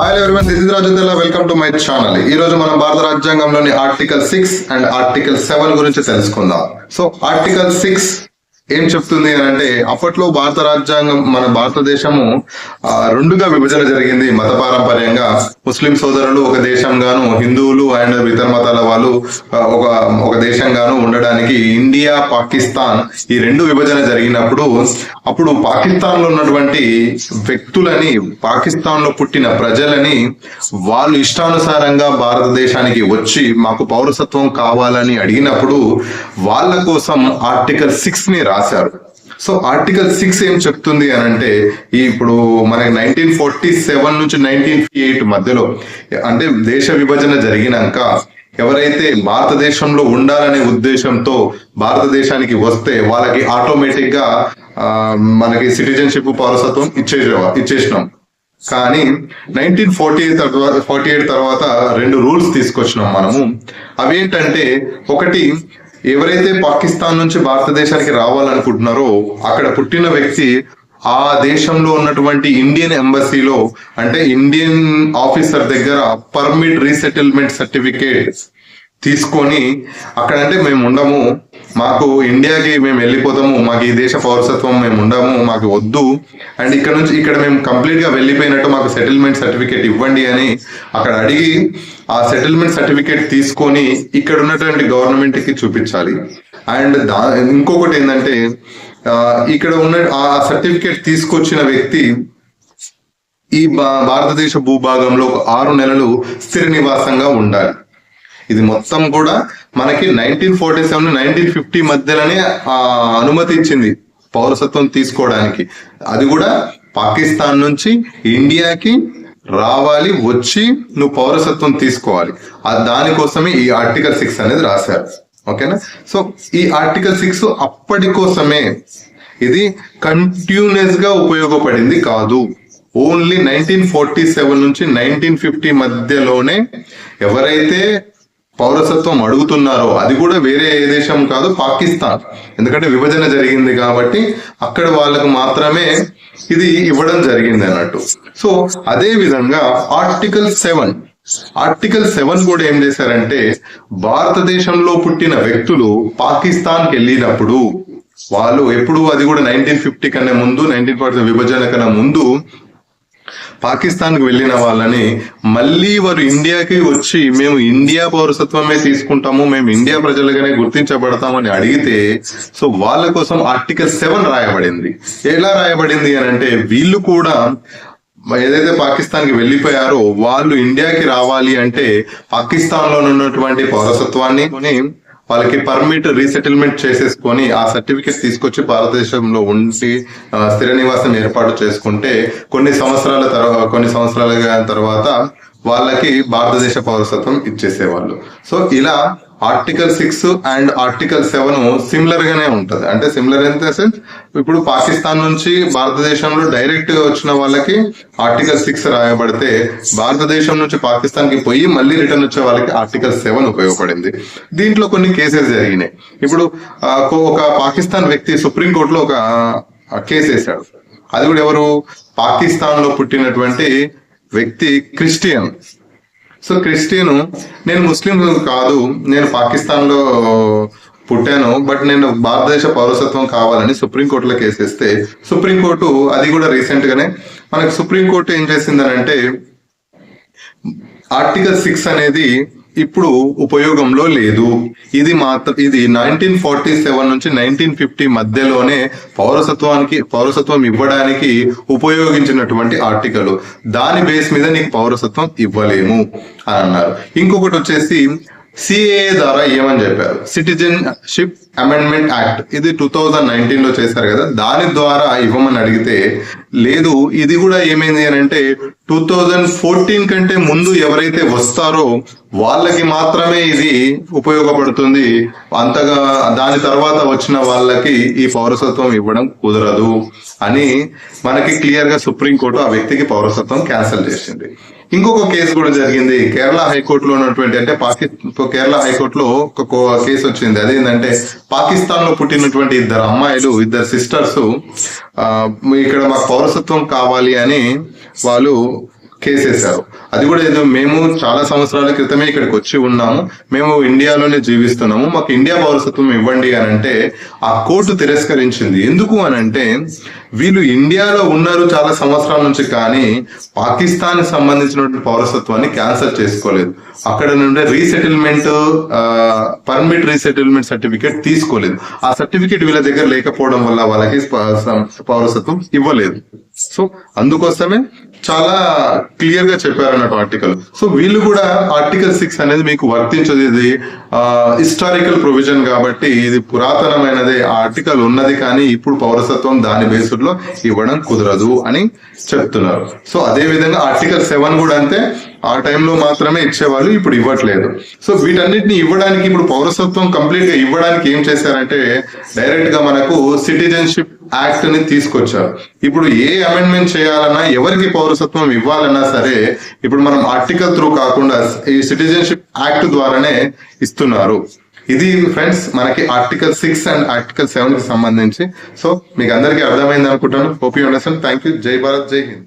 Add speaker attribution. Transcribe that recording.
Speaker 1: Hi everyone this welcome to my channel ఈ రోజు మనం భారత రాజ్యాంగంలోని article six and article seven గురించి తెలుసుకుందాం. సో ఆర్టికల్ సిక్స్ ఏం చెప్తుంది అని అంటే అప్పట్లో భారత రాజ్యాంగం మన భారతదేశము రెండుగా విభజన జరిగింది. మత పారంపర్యంగా ముస్లిం సోదరులు ఒక దేశంగాను హిందువులు అండ్ ఇతర మతాల వాళ్ళు ఒక ఒక దేశంగాను ఉండడానికి ఇండియా పాకిస్తాన్ ఈ రెండు విభజన జరిగినప్పుడు అప్పుడు పాకిస్తాన్లో ఉన్నటువంటి వ్యక్తులని పాకిస్తాన్లో పుట్టిన ప్రజలని వాళ్ళు ఇష్టానుసారంగా భారతదేశానికి వచ్చి మాకు పౌరసత్వం కావాలని అడిగినప్పుడు వాళ్ళ కోసం ఆర్టికల్ సిక్స్ని రాశారు. సో ఆర్టికల్ సిక్స్ ఏం చెప్తుంది అని అంటే ఇప్పుడు మనకి నైన్టీన్ ఫార్టీ సెవెన్ నుంచి నైన్టీన్ ఎయిట్ మధ్యలో అంటే దేశ విభజన జరిగినాక ఎవరైతే భారతదేశంలో ఉండాలనే ఉద్దేశంతో భారతదేశానికి వస్తే వాళ్ళకి ఆటోమేటిక్గా మనకి సిటిజన్షిప్ పౌరసత్వం ఇచ్చే ఇచ్చేసినాం. కానీ నైన్టీన్ ఫార్టీ ఎయిట్ తర్వాత ఫార్టీ ఎయిట్ తర్వాత రెండు రూల్స్ తీసుకొచ్చినాం మనము. అవేంటంటే ఒకటి ఎవరైతే పాకిస్తాన్ నుంచి భారతదేశానికి రావాలనుకుంటున్నారో అక్కడ పుట్టిన వ్యక్తి ఆ దేశంలో ఉన్నటువంటి ఇండియన్ ఎంబసీలో అంటే ఇండియన్ ఆఫీసర్ దగ్గర పర్మిట్ రీసెటిల్మెంట్ సర్టిఫికేట్ తీసుకొని అక్కడ అంటే మేము ఉండము. మాకు ఇండియాకి మేము వెళ్ళిపోతాము. మాకు ఈ దేశ పౌరసత్వం మేము ఉండము. మాకు వద్దు. అండ్ ఇక్కడ నుంచి ఇక్కడ మేము కంప్లీట్గా వెళ్ళిపోయినట్టు మాకు సెటిల్మెంట్ సర్టిఫికేట్ ఇవ్వండి అని అక్కడ అడిగి ఆ సెటిల్మెంట్ సర్టిఫికేట్ తీసుకొని ఇక్కడ ఉన్నటువంటి గవర్నమెంట్కి చూపించాలి. అండ్ దా ఇంకొకటి ఏంటంటే ఇక్కడ ఉన్న ఆ సర్టిఫికేట్ తీసుకొచ్చిన వ్యక్తి ఈ భా- భారతదేశ భూభాగంలో ఒక ఆరు నెలలు స్థిర నివాసంగా ఉండాలి. ఇది మొత్తం కూడా మనకి nineteen forty seven nineteen fifty మధ్యలోనే ఆ, అనుమతి ఇచ్చింది పౌరసత్వం తీసుకోవడానికి. అది కూడా పాకిస్తాన్ నుంచి ఇండియాకి రావాలి వచ్చి నువ్వు పౌరసత్వం తీసుకోవాలి. ఆ దానికోసమే ఈ ఆర్టికల్ సిక్స్ అనేది రాశారు. ఓకేనా? సో ఈ ఆర్టికల్ సిక్స్ అప్పటి కోసమే ఇది కంటిన్యూస్గా ఉపయోగపడింది కాదు. ఓన్లీ నైన్టీన్ ఫార్టీ సెవెన్ నుంచి నైన్టీన్ ఫిఫ్టీ మధ్యలోనే ఎవరైతే పౌరసత్వం అడుగుతున్నారో అది కూడా వేరే ఏ దేశం కాదు పాకిస్తాన్. ఎందుకంటే విభజన జరిగింది కాబట్టి అక్కడ వాళ్ళకు మాత్రమే ఇది ఇవ్వడం జరిగింది అన్నట్టు. సో అదే విధంగా ఆర్టికల్ సెవెన్. ఆర్టికల్ సెవెన్ కూడా ఏం చేశారంటే భారతదేశంలో పుట్టిన వ్యక్తులు పాకిస్తాన్కి వెళ్ళినప్పుడు వాళ్ళు ఎప్పుడు అది కూడా నైన్టీన్ ఫిఫ్టీ కన్నా ముందు నైన్టీన్ ఫార్టీ విభజన కన్నా ముందు పాకిస్తాన్కు వెళ్ళిన వాళ్ళని మళ్ళీ వారు ఇండియాకి వచ్చి మేము ఇండియా పౌరసత్వమే తీసుకుంటాము మేము ఇండియా ప్రజలుగానే గుర్తించబడతామని అడిగితే సో వాళ్ళ కోసం ఆర్టికల్ సెవెన్ రాయబడింది. ఎలా రాయబడింది అని అంటే వీళ్ళు కూడా ఏదైతే పాకిస్తాన్కి వెళ్ళిపోయారో వాళ్ళు ఇండియాకి రావాలి అంటే పాకిస్తాన్లో ఉన్నటువంటి పౌరసత్వాన్ని కొని వాళ్ళకి పర్మిట్ రీసెటిల్మెంట్ చేసేసుకొని ఆ సర్టిఫికేట్ తీసుకొచ్చి భారతదేశంలో ఉండి స్థిర నివాసం ఏర్పాటు చేసుకుంటే కొన్ని సంవత్సరాల తర్వాత కొన్ని సంవత్సరాల తర్వాత వాళ్ళకి భారతదేశ పౌరసత్వం ఇచ్చేసేవాళ్ళు. సో ఇలా article six and article seven similar గానే ఉంటది. అంటే సిమిలర్ ఇన్ ద సెన్స్ ఇప్పుడు పాకిస్తాన్ నుంచి భారతదేశంలో డైరెక్ట్గా వచ్చిన వాళ్ళకి ఆర్టికల్ సిక్స్ రాయబడితే భారతదేశం నుంచి పాకిస్తాన్కి పోయి మళ్ళీ రిటర్న్ వచ్చే వాళ్ళకి ఆర్టికల్ సెవెన్ ఉపయోగపడింది. దీంట్లో కొన్ని కేసెస్ జరిగినాయి. ఇప్పుడు ఒక పాకిస్తాన్ వ్యక్తి సుప్రీం కోర్టులో ఒక కేసు వేశాడు. అది కూడా ఎవరు? పాకిస్తాన్లో పుట్టినటువంటి వ్యక్తి క్రిస్టియన్. సో క్రిస్టియన్ నేను ముస్లిం కాదు నేను పాకిస్తాన్లో పుట్టాను బట్ నేను భారతదేశ పౌరసత్వం కావాలని సుప్రీంకోర్టులో కేసేస్తే సుప్రీంకోర్టు అది కూడా రీసెంట్ గానే మనకు సుప్రీంకోర్టు ఏం చేసిందనంటే ఆర్టికల్ సిక్స్ అనేది ఇప్పుడు ఉపయోగంలో లేదు. ఇది మాత్రం ఇది నైన్టీన్ ఫార్టీ సెవెన్ నుంచి నైన్టీన్ ఫిఫ్టీ మధ్యలోనే పౌరసత్వానికి పౌరసత్వం ఇవ్వడానికి ఉపయోగించినటువంటి ఆర్టికల్. దాని బేస్ మీద నీకు పౌరసత్వం ఇవ్వలేము అని అన్నారు. ఇంకొకటి వచ్చేసి సిఏ ద్వారా ఏమని చెప్పారు? సిటిజన్షిప్ అమెండ్మెంట్ యాక్ట్ ఇది టూ థౌజండ్ నైన్టీన్లో చేశారు కదా. దాని ద్వారా ఇవ్వమని అడిగితే లేదు ఇది కూడా ఏమైంది అని అంటే టూ థౌజండ్ ఫోర్టీన్ కంటే ముందు ఎవరైతే వస్తారో వాళ్ళకి మాత్రమే ఇది ఉపయోగపడుతుంది. అంతగా దాని తర్వాత వచ్చిన వాళ్ళకి ఈ పౌరసత్వం ఇవ్వడం కుదరదు అని మనకి క్లియర్గా సుప్రీంకోర్టు ఆ వ్యక్తికి పౌరసత్వం క్యాన్సిల్ చేసింది. ఇంకొక కేసు కూడా జరిగింది. కేరళ హైకోర్టులో ఉన్నటువంటి అంటే పాకిస్తాన్ కేరళ హైకోర్టులో ఒక కేసు వచ్చింది. అదేంటంటే పాకిస్తాన్లో పుట్టినటువంటి ఇద్దరు అమ్మాయిలు ఇద్దరు సిస్టర్స్ ఇక్కడ మాకు పౌరసత్వం కావాలి అని వాళ్ళు కేసేశారు. అది కూడా ఏదో మేము చాలా సంవత్సరాల క్రితమే ఇక్కడికి వచ్చి ఉన్నాము. మేము ఇండియాలోనే జీవిస్తున్నాము. మాకు ఇండియా పౌరసత్వం ఇవ్వండి అని అంటే ఆ కోర్టు తిరస్కరించింది. ఎందుకు అని అంటే వీళ్ళు ఇండియాలో ఉన్నారు చాలా సంవత్సరాల నుంచి కానీ పాకిస్తాన్ సంబంధించినటువంటి పౌరసత్వాన్ని క్యాన్సల్ చేసుకోలేదు. అక్కడ నుండి రీసెటిల్మెంట్ పర్మిట్ రీసెటిల్మెంట్ సర్టిఫికేట్ తీసుకోలేదు. ఆ సర్టిఫికేట్ వీళ్ళ దగ్గర లేకపోవడం వల్ల వాళ్ళకి పౌరసత్వం ఇవ్వలేదు. సో అందుకోసమే చాలా క్లియర్గా చెప్పారు అన్నట్టు ఆర్టికల్ సో వీళ్ళు కూడా ఆర్టికల్ సిక్స్ అనేది మీకు వర్తించదు. ఇది హిస్టారికల్ ప్రొవిజన్ కాబట్టి ఇది పురాతనమైనదే. ఆ ఆర్టికల్ ఉన్నది కానీ ఇప్పుడు పౌరసత్వం దాని బేస్డ్లో ఇవ్వడం కుదరదు అని చెప్తున్నారు. సో అదే విధంగా ఆర్టికల్ సెవెన్ కూడా అంతే. ఆ టైంలో మాత్రమే ఇచ్చేవాళ్ళు ఇప్పుడు ఇవ్వట్లేదు. సో వీటన్నిటిని ఇవ్వడానికి ఇప్పుడు పౌరసత్వం కంప్లీట్గా ఇవ్వడానికి ఏం చేశారంటే డైరెక్ట్గా మనకు సిటిజన్షిప్ యాక్ట్ని తీసుకొచ్చారు. ఇప్పుడు ఏ అమెండ్మెంట్ చేయాలన్నా ఎవరికి పౌరసత్వం ఇవ్వాలన్నా సరే ఇప్పుడు మనం ఆర్టికల్ త్రూ కాకుండా ఈ సిటిజన్షిప్ యాక్ట్ ద్వారానే ఇస్తున్నారు. ఇది ఫ్రెండ్స్ మనకి ఆర్టికల్ సిక్స్ అండ్ ఆర్టికల్ సెవెన్కి సంబంధించి. సో మీకు అందరికీ అర్థమైంది అనుకుంటాను. Hope you understand thank you జై భారత్ జై హింద్